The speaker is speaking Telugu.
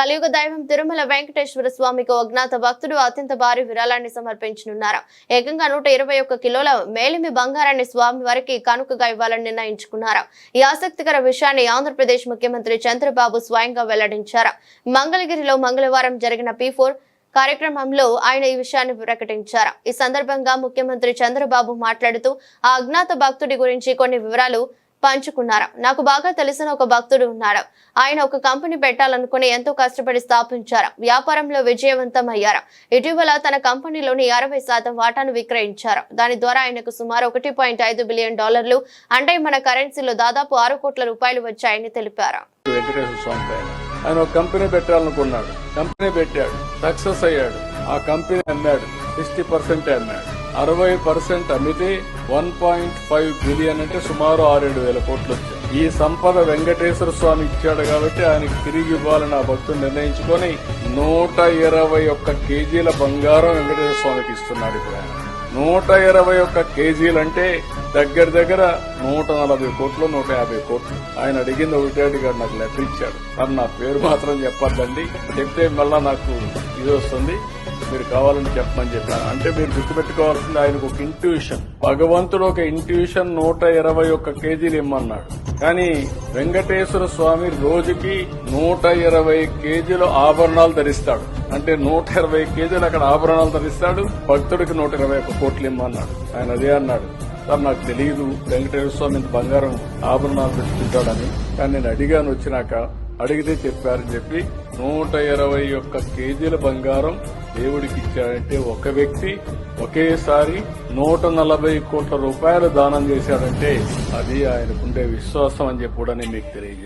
కలియుగ దైవం తిరుమల వెంకటేశ్వర స్వామికి అజ్ఞాత భక్తుడు అత్యంత భారీ విరాళాన్ని సమర్పించనున్నారు. ఏకంగా నూట ఇరవై ఒక్క కిలోల మేలిమి బంగారాన్ని స్వామి వారికి కానుకగా ఇవ్వాలని నిర్ణయించుకున్నారు. ఈ ఆసక్తికర విషయాన్ని ఆంధ్రప్రదేశ్ ముఖ్యమంత్రి చంద్రబాబు స్వయంగా వెల్లడించారు. మంగళగిరిలో మంగళవారం జరిగిన పి ఫోర్ కార్యక్రమంలో ఆయన ఈ విషయాన్ని ప్రకటించారు. ఈ సందర్భంగా ముఖ్యమంత్రి చంద్రబాబు మాట్లాడుతూ ఆ అజ్ఞాత భక్తుడి గురించి కొన్ని వివరాలు పంచుకున్నారు? నాకు బాగా తెలిసిన ఒక భక్తుడు ఉన్నారు ఆయన ఒక కంపెనీ పెట్టాలనుకుని ఎంతో కష్టపడి స్థాపించారు. వ్యాపారంలో విజయవంతం అయ్యారు ఇటీవల తన కంపెనీలోని అరవై శాతం వాటాను విక్రయించారు. దాని ద్వారా ఆయనకు సుమారు ఒకటి పాయింట్ ఐదు బిలియన్ డాలర్లు అంటే మన కరెన్సీలో దాదాపు ఆరు కోట్ల రూపాయలు వచ్చాయని తెలిపారు. ఆయన ఒక కంపెనీ పెట్టాలనుకున్నాడు. కంపెనీ పెట్టాడు. సక్సెస్ అయ్యాడు. ఆ కంపెనీ అమ్మాడు సిక్స్టీ పర్సెంట్ అమ్మాడు అరవై పర్సెంట్ అమ్మితే వన్ పాయింట్ ఫైవ్ బిలియన్ అంటే సుమారు ఆరేడు వేల కోట్లు వచ్చాయి. ఈ సంపద వెంకటేశ్వర స్వామి ఇచ్చాడు కాబట్టి ఆయనకి తిరిగి ఇవ్వాలని ఆ భక్తులు నిర్ణయించుకొని నూట ఇరవై ఒక్క కేజీల బంగారం వెంకటేశ్వర స్వామికి ఇస్తున్నాడు ఇప్పుడు ఆయన. నూట ఇరవై ఒక్క కేజీలంటే దగ్గర దగ్గర నూట నలభై కోట్లు నూట యాభై కోట్లు. ఆయన అడిగింది ఒకటేడు గారు నాకు లెటర్ ఇచ్చాడు. సార్ నా పేరు మాత్రం చెప్పద్దండి. చెప్తే మళ్ళా నాకు ఇది వస్తుంది. మీరు కావాలని చెప్పమని చెప్పాను. అంటే మీరు గుర్తుపెట్టుకోవాల్సింది ఆయనకు ఒక ఇంట్యూషన్ భగవంతుడు ఒక ఇంట్యూషన్ నూట ఇరవై ఒక్క కేజీలు ఇమ్మన్నాడు. కానీ వెంకటేశ్వర స్వామి రోజుకి నూట ఇరవై కేజీల ఆభరణాలు ధరిస్తాడు. అంటే నూట ఇరవై కేజీలు అక్కడ ఆభరణాలు ధరిస్తాడు. భక్తుడికి నూట ఇరవై ఒక్క కోట్లు ఇమ్మన్నాడు. ఆయన అదే అన్నాడు సార్ నాకు తెలియదు వెంకటేశ్వర స్వామి ఇంత బంగారం ఆభరణాలు పెట్టుకుంటాడని. కానీ నేను అడిగాను వచ్చినాక అడిగితే చెప్పారని చెప్పి నూట ఇరవై ఒక్క కేజీల బంగారం దేవుడికి ఇచ్చాడంటే ఒక వ్యక్తి ఒకేసారి నూట నలభై కోట్ల రూపాయలు దానం చేశాడంటే అది ఆయనకుండే విశ్వాసం అని చెప్పి కూడా నేను మీకు తెలియజేస్తాను